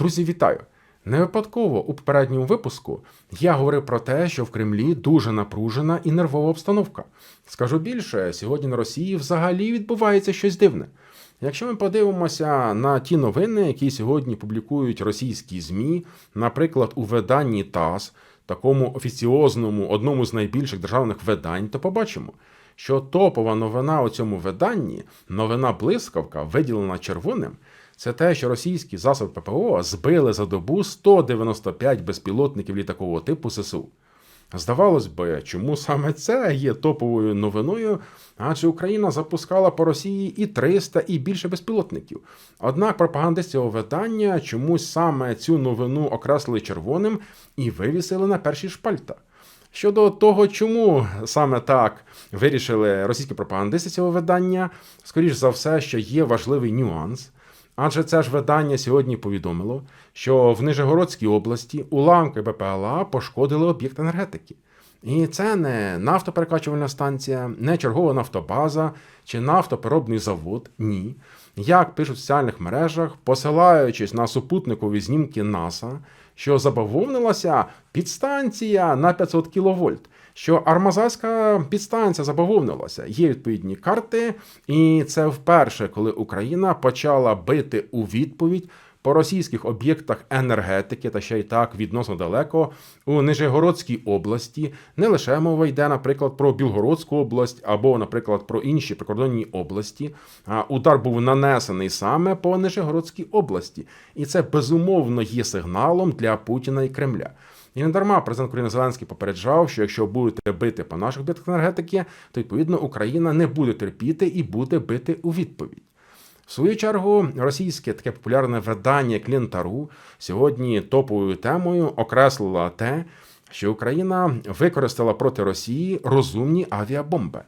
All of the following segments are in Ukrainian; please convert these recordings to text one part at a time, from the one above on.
Друзі, вітаю! Не випадково у попередньому випуску я говорив про те, що в Кремлі дуже напружена і нервова обстановка. Скажу більше, сьогодні на Росії взагалі відбувається щось дивне. Якщо ми подивимося на ті новини, які сьогодні публікують російські ЗМІ, наприклад, у виданні ТАСС, такому офіціозному, одному з найбільших державних видань, то побачимо, що топова новина у цьому виданні, новина блискавка, виділена червоним, це те, що російські засоби ППО збили за добу 195 безпілотників літакового типу ССУ. Здавалось би, чому саме це є топовою новиною, адже Україна запускала по Росії і 300, і більше безпілотників. Однак пропагандисти цього видання чомусь саме цю новину окреслили червоним і вивісили на перші шпальта. Щодо того, чому саме так вирішили російські пропагандисти цього видання, скоріш за все, що є важливий нюанс. Адже це ж видання сьогодні повідомило, що в Нижегородській області уламки БПЛА пошкодили об'єкт енергетики. І це не нафтоперекачувальна станція, не чергова нафтобаза чи нафтопереробний завод. Ні. Як пишуть в соціальних мережах, посилаючись на супутникові знімки НАСА, що забавовнилася підстанція на 500 кВт, що армазайська підстанція забавовнилася. Є відповідні карти, і це вперше, коли Україна почала бити у відповідь. По російських об'єктах енергетики, та ще й так відносно далеко у Нижегородській області не лише мова йде, наприклад, про Білгородську область або, наприклад, про інші прикордонні області. Удар був нанесений саме по Нижегородській області, і це безумовно є сигналом для Путіна і Кремля. І не дарма президент України Зеленський попереджав, що якщо будете бити по наших об'єктах енергетики, то відповідно Україна не буде терпіти і буде бити у відповідь. В свою чергу, російське таке популярне видання Клінтару сьогодні топовою темою окреслила те, що Україна використала проти Росії розумні авіабомби.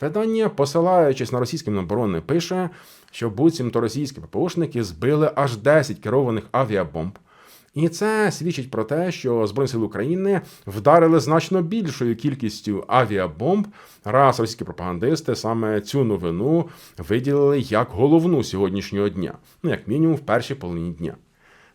Видання, посилаючись на російські міноборони, пише, що буцімто російські ППОшники збили аж 10 керованих авіабомб. І це свідчить про те, що Збройні сили України вдарили значно більшою кількістю авіабомб, раз російські пропагандисти саме цю новину виділили як головну сьогоднішнього дня, ну як мінімум в першій половині дня.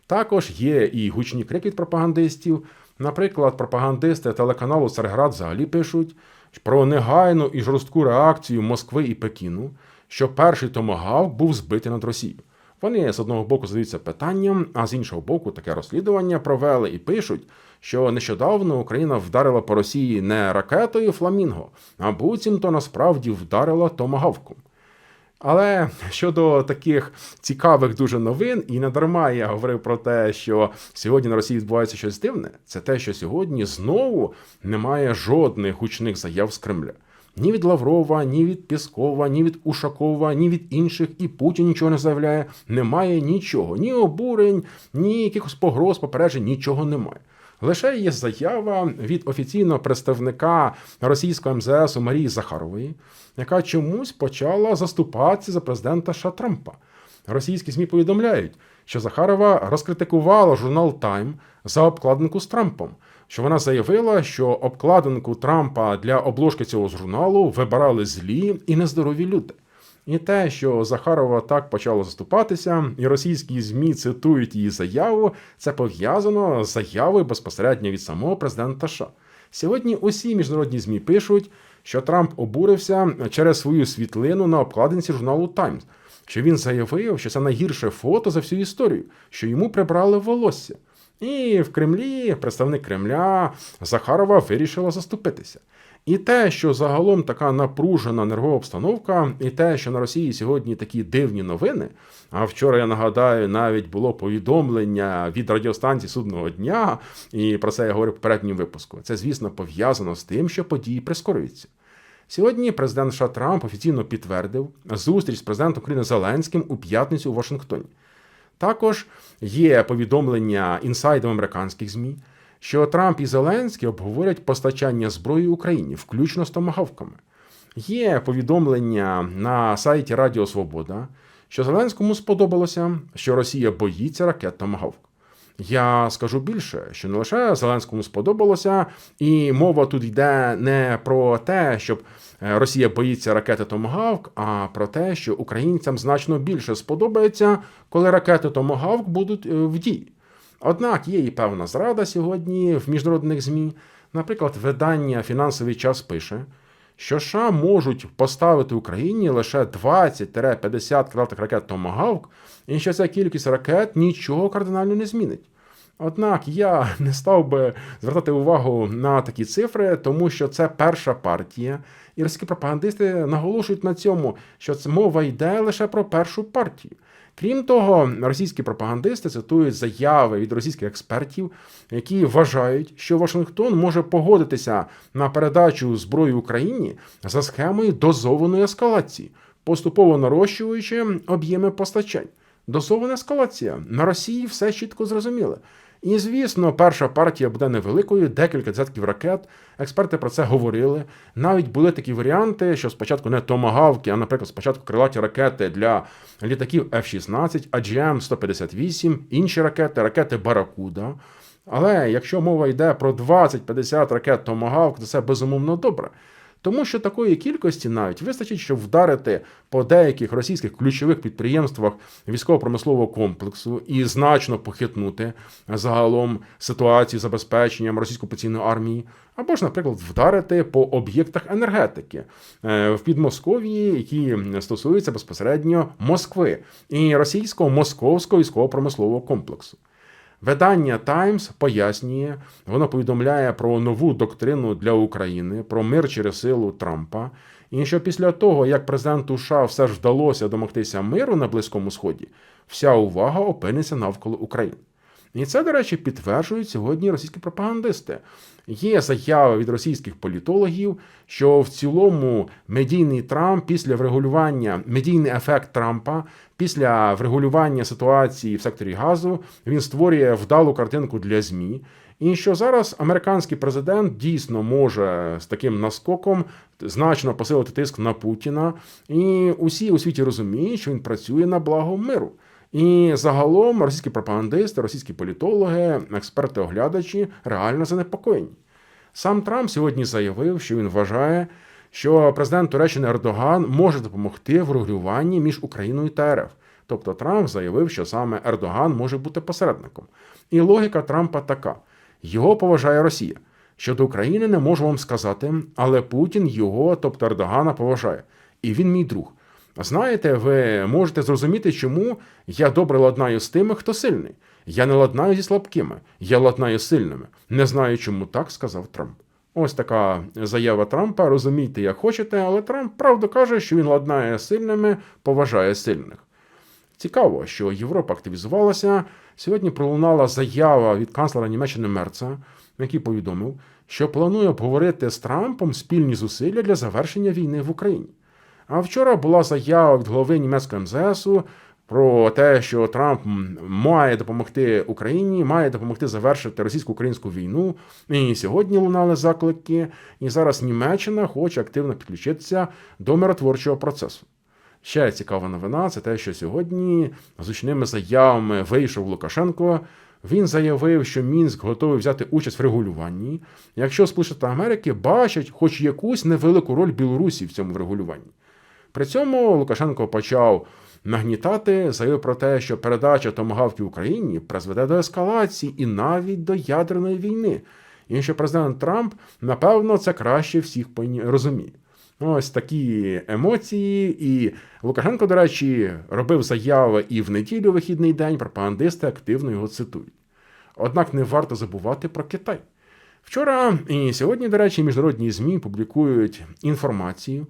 Також є і гучні крики від пропагандистів. Наприклад, пропагандисти телеканалу Царград взагалі пишуть про негайну і жорстку реакцію Москви і Пекіну, що перший томагавк був збитий над Росією. Вони з одного боку задаються питанням, а з іншого боку, таке розслідування провели і пишуть, що нещодавно Україна вдарила по Росії не ракетою Фламінго, а буцімто насправді вдарила томагавком. Але щодо таких цікавих дуже новин, і не дарма я говорив про те, що сьогодні на Росії відбувається щось дивне, це те, що сьогодні знову немає жодних гучних заяв з Кремля. Ні від Лаврова, ні від Піскова, ні від Ушакова, ні від інших, і Путін нічого не заявляє. Немає нічого, ні обурень, ні якихось погроз, попереджень, нічого немає. Лише є заява від офіційного представника російського МЗС Марії Захарової, яка чомусь почала заступатися за президента США Трампа. Російські ЗМІ повідомляють, що Захарова розкритикувала журнал Тайм за обкладинку з Трампом що вона заявила, що обкладинку Трампа для обложки цього журналу вибирали злі і нездорові люди. І те, що Захарова так почала заступатися, і російські змі цитують її заяву, це пов'язано з заявою безпосередньо від самого президента США. Сьогодні усі міжнародні змі пишуть, що Трамп обурився через свою світлину на обкладинці журналу Таймс, що він заявив, що це найгірше фото за всю історію, що йому прибрали волосся. І в Кремлі представник Кремля Захарова вирішила заступитися. І те, що загалом така напружена нервова обстановка, і те, що на Росії сьогодні такі дивні новини. А вчора я нагадаю, навіть було повідомлення від радіостанції судного дня, і про це я говорив в попередньому випуску. Це, звісно, пов'язано з тим, що події прискорюються. Сьогодні президент США Трамп офіційно підтвердив зустріч з президентом України Зеленським у п'ятницю у Вашингтоні. Також є повідомлення інсайдом американських ЗМІ, що Трамп і Зеленський обговорять постачання зброї Україні, включно з томагавками. Є повідомлення на сайті Радіо Свобода, що Зеленському сподобалося, що Росія боїться ракет Томагавк. Я скажу більше, що не лише Зеленському сподобалося, і мова тут йде не про те, щоб е, Росія боїться ракети Томагавк, а про те, що українцям значно більше сподобається, коли ракети Томагавк будуть е, в дії. Однак є і певна зрада сьогодні в міжнародних ЗМІ. Наприклад, видання Фінансовий час пише, що США можуть поставити Україні лише 20-50 крилатих ракет Томагавк, і що ця кількість ракет нічого кардинально не змінить. Однак я не став би звертати увагу на такі цифри, тому що це перша партія, і російські пропагандисти наголошують на цьому, що це мова йде лише про першу партію. Крім того, російські пропагандисти цитують заяви від російських експертів, які вважають, що Вашингтон може погодитися на передачу зброї Україні за схемою дозованої ескалації, поступово нарощуючи об'єми постачань. Дозована ескалація на Росії все чітко зрозуміло. І, звісно, перша партія буде невеликою, декілька десятків ракет. Експерти про це говорили. Навіть були такі варіанти, що спочатку не томагавки, а, наприклад, спочатку крилаті ракети для літаків F-16, AGM-158, інші ракети, ракети Баракуда. Але якщо мова йде про 20-50 ракет Томагавк, то це безумовно добре. Тому що такої кількості навіть вистачить, щоб вдарити по деяких російських ключових підприємствах військово-промислового комплексу і значно похитнути загалом ситуацію забезпеченням російської офіційної армії, або ж, наприклад, вдарити по об'єктах енергетики е, в Підмосков'ї, які стосуються безпосередньо Москви і російського московського військово-промислового комплексу. Видання Таймс пояснює, воно повідомляє про нову доктрину для України, про мир через силу Трампа. І що після того, як президенту США все ж вдалося домогтися миру на Близькому Сході, вся увага опиниться навколо України. І це, до речі, підтверджують сьогодні російські пропагандисти. Є заяви від російських політологів, що в цілому медійний Трамп після врегулювання, медійний ефект Трампа після врегулювання ситуації в секторі газу він створює вдалу картинку для ЗМІ. І що зараз американський президент дійсно може з таким наскоком значно посилити тиск на Путіна, і усі у світі розуміють, що він працює на благо миру. І загалом російські пропагандисти, російські політологи, експерти-оглядачі реально занепокоєні. Сам Трамп сьогодні заявив, що він вважає, що президент Туреччини Ердоган може допомогти в регулюванні між Україною та РФ. Тобто Трамп заявив, що саме Ердоган може бути посередником. І логіка Трампа така: його поважає Росія. Щодо України не можу вам сказати, але Путін його, тобто Ердогана, поважає. І він мій друг. Знаєте, ви можете зрозуміти, чому я добре ладнаю з тими, хто сильний. Я не ладнаю зі слабкими, я ладнаю сильними. Не знаю, чому так сказав Трамп. Ось така заява Трампа. Розумійте, як хочете, але Трамп правду каже, що він ладнає сильними, поважає сильних. Цікаво, що Європа активізувалася. Сьогодні пролунала заява від канцлера Німеччини Мерца, який повідомив, що планує обговорити з Трампом спільні зусилля для завершення війни в Україні. А вчора була заява від голови німецького МЗСу про те, що Трамп має допомогти Україні, має допомогти завершити російсько-українську війну. І сьогодні лунали заклики. І зараз Німеччина хоче активно підключитися до миротворчого процесу. Ще цікава новина це те, що сьогодні з гучними заявами вийшов Лукашенко. Він заявив, що Мінськ готовий взяти участь в регулюванні, якщо Сполучені Америки бачать хоч якусь невелику роль Білорусі в цьому врегулюванні. При цьому Лукашенко почав нагнітати, заявив про те, що передача томагавків Україні призведе до ескалації і навіть до ядерної війни. І що президент Трамп, напевно, це краще всіх розуміє. Ось такі емоції. І Лукашенко, до речі, робив заяви і в неділю вихідний день, пропагандисти активно його цитують. Однак не варто забувати про Китай. Вчора і сьогодні, до речі, міжнародні ЗМІ публікують інформацію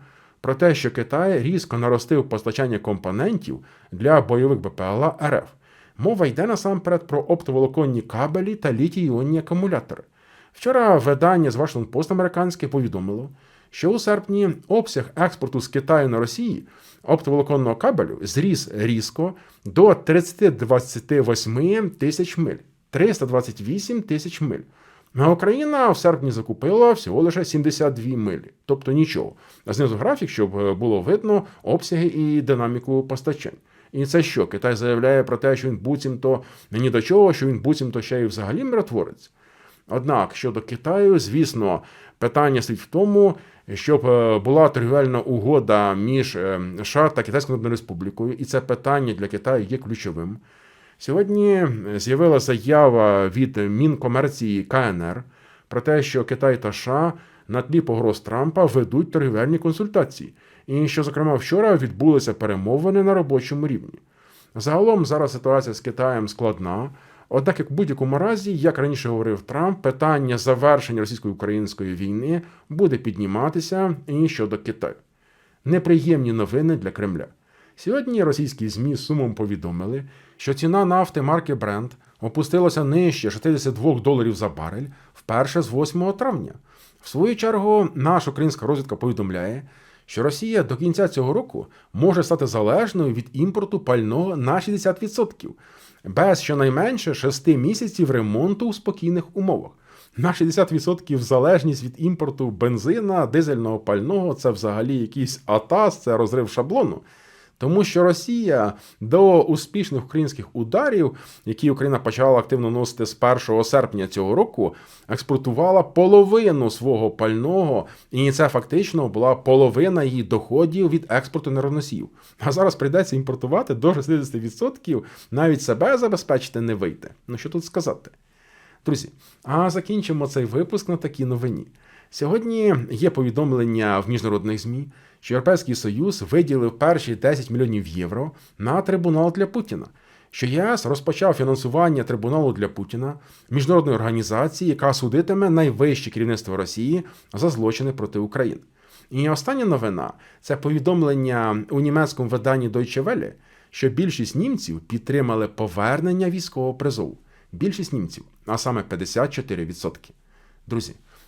про те, що Китай різко наростив постачання компонентів для бойових БПЛА РФ. Мова йде насамперед про оптоволоконні кабелі та літій-іонні акумулятори. Вчора видання з Washington Post американське повідомило, що у серпні обсяг експорту з Китаю на Росії оптоволоконного кабелю зріс різко до 328 тисяч миль. 328 тисяч миль. А Україна в серпні закупила всього лише 72 милі, тобто нічого. А Знизу графік, щоб е, було видно обсяги і динаміку постачань. І це що? Китай заявляє про те, що він буцімто ні до чого, що він буцімто ще й взагалі миротворець. Однак щодо Китаю, звісно, питання стоїть в тому, щоб е, була торгівельна угода між е, США та Китайською Народною Республікою, і це питання для Китаю є ключовим. Сьогодні з'явилася заява від Мінкомерції КНР про те, що Китай та США на тлі погроз Трампа ведуть торгівельні консультації, і що, зокрема, вчора відбулися перемовини на робочому рівні. Загалом зараз ситуація з Китаєм складна. Однак, як в будь-якому разі, як раніше говорив Трамп, питання завершення російсько-української війни буде підніматися і щодо Китаю. Неприємні новини для Кремля. Сьогодні російські ЗМІ сумом повідомили, що ціна нафти марки Brent опустилася нижче 62 доларів за барель вперше з 8 травня. В свою чергу, наша українська розвідка повідомляє, що Росія до кінця цього року може стати залежною від імпорту пального на 60%, без щонайменше 6 місяців ремонту у спокійних умовах. На 60% залежність від імпорту бензина, дизельного пального це взагалі якийсь атас, це розрив шаблону. Тому що Росія до успішних українських ударів, які Україна почала активно носити з 1 серпня цього року, експортувала половину свого пального, і це фактично була половина її доходів від експорту нервоносіїв. А зараз прийдеться імпортувати до 60%, навіть себе забезпечити не вийде. Ну що тут сказати? Друзі, а закінчимо цей випуск на такій новині. Сьогодні є повідомлення в міжнародних ЗМІ, що Європейський Союз виділив перші 10 мільйонів євро на трибунал для Путіна. Що ЄС розпочав фінансування трибуналу для Путіна, міжнародної організації, яка судитиме найвище керівництво Росії за злочини проти України. І остання новина це повідомлення у німецькому виданні Deutsche Welle, що більшість німців підтримали повернення військового призову. Більшість німців, а саме 54%. Друзі,